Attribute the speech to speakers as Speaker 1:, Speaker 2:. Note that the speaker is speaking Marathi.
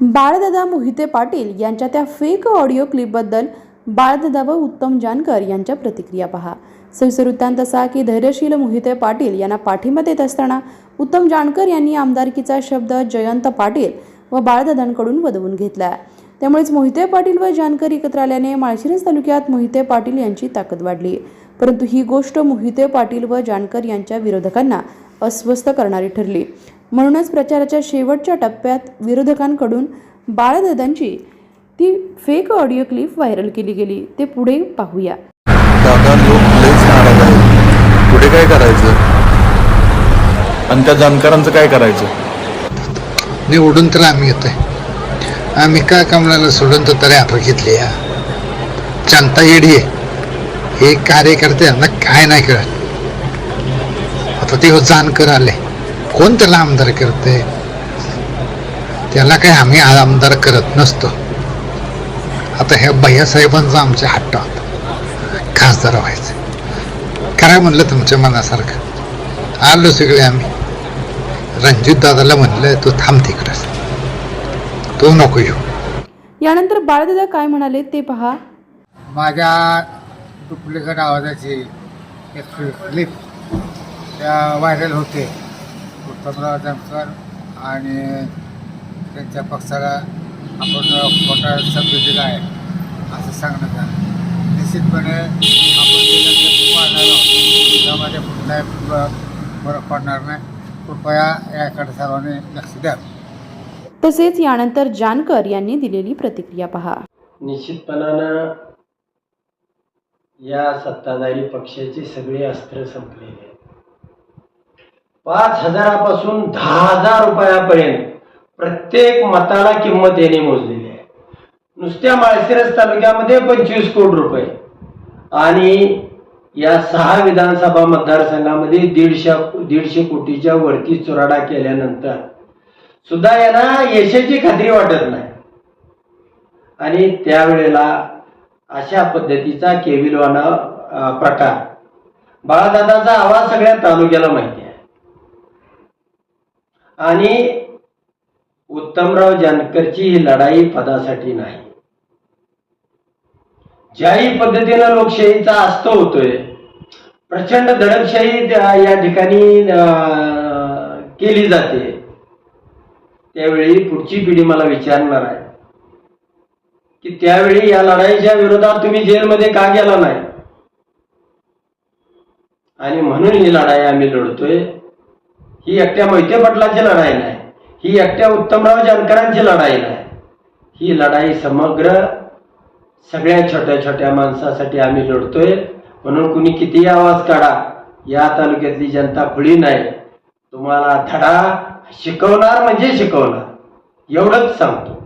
Speaker 1: बाळदादा मोहिते पाटील यांच्या त्या फेक ऑडिओ क्लिपबद्दल बाळदादा व उत्तम जानकर यांच्या प्रतिक्रिया पहा. सविस्तर वृत्तांत असा की धैर्यशील मोहिते पाटील यांना पाठिंबा देत असताना उत्तम जानकर यांनी आमदारकीचा शब्द जयंत पाटील व बाळदादांकडून वदवून घेतला. त्यामुळेच मोहिते पाटील व जानकर एकत्र आल्याने माळशिरस तालुक्यात मोहिते पाटील यांची ताकद वाढली. परंतु ही गोष्ट मोहिते पाटील व जानकर यांच्या विरोधकांना अस्वस्थ करणारी ठरली. म्हणूनच प्रचाराच्या शेवटच्या टप्प्यात विरोधकांकडून बाळदादांची ती फेक ऑडिओ क्लिप व्हायरल केली गेली. ते पुढे पाहूया.
Speaker 2: दादा लोक लयच नाराज आहेत. पुढे काय करायचं? आणि त्या जाणकारांचं काय करायचं?
Speaker 3: निवडून तर आम्ही येतोय. आम्ही काय कमलाला सोडून तर तरी आपण घेतली या जनता येडी आहे. हे कार्यकर्त्यांना काय नाही कळत. आता ते जानकर आले. कोण त्याला आमदार करते? त्याला काय आम्ही आमदार करत नसतो. आता ह्या भैयासाहेबांचा आमच्या हट्ट होता खासदार व्हायचं. काय म्हणलं तुमच्या मनासारखं? आलो सगळे आम्ही. रणजित दादाला म्हणलं तू थांब तिकडंच तू नको येऊ.
Speaker 1: यानंतर बाळदादा काय म्हणाले ते पहा.
Speaker 3: माझ्या डुप्लिकेट आवाजाची एक क्लिप त्या व्हायरल होते. उत्तमराव जानकर आणि त्यांच्या पक्षाला आपण खोटा शब्द दिला आहे असं सांगण्यात आलं. निश्चितपणे आपण त्यामध्ये कुठलाही फरक पडणार नाही. कृपया याकडे सर्वांनी लक्ष द्यावं
Speaker 1: तसेच यानंतर जानकर यांनी दिलेली प्रतिक्रिया पहा.
Speaker 4: निश्चितपणानं या सत्ताधारी पक्षाची सगळी अस्त्र संपलेली पाच हजारापासून दहा हजार रुपयापर्यंत प्रत्येक मताला किंमत याने मोजलेली आहे. नुसत्या माळशिरस तालुक्यामध्ये पंचवीस कोटी रुपये. आणि या सहा विधानसभा मतदारसंघामध्ये दीडशे दीडशे कोटीच्या वरती चुराडा केल्यानंतर सुद्धा यांना यशाची खात्री वाटत नाही. आणि त्यावेळेला अशा पद्धतीचा केविलवाना प्रकार. बाळादादाचा आवाज सगळ्या तालुक्याला माहिती आणि उत्तमराव जानकरची ही लढाई पदासाठी नाही. ज्याही पद्धतीनं लोकशाहीचा अस्त होतोय प्रचंड दडपशाही त्या- या ठिकाणी केली जाते. त्यावेळी पुढची पिढी मला विचारणार आहे की त्यावेळी या लढाईच्या विरोधात तुम्ही जेलमध्ये का गेला नाही? आणि म्हणून ही लढाई आम्ही लढतोय ही एकट्या मोहिते पाटलाची लढाई नाही. ही एकट्या उत्तमराव जानकरांची लढाई नाही. ही लढाई समग्र सगळ्या छोट्या छोट्या माणसासाठी आम्ही लढतोय. म्हणून कुणी कितीही आवाज काढा या तालुक्यातली जनता खुळी नाही. तुम्हाला धडा शिकवणार म्हणजे शिकवणार. एवढंच सांगतो.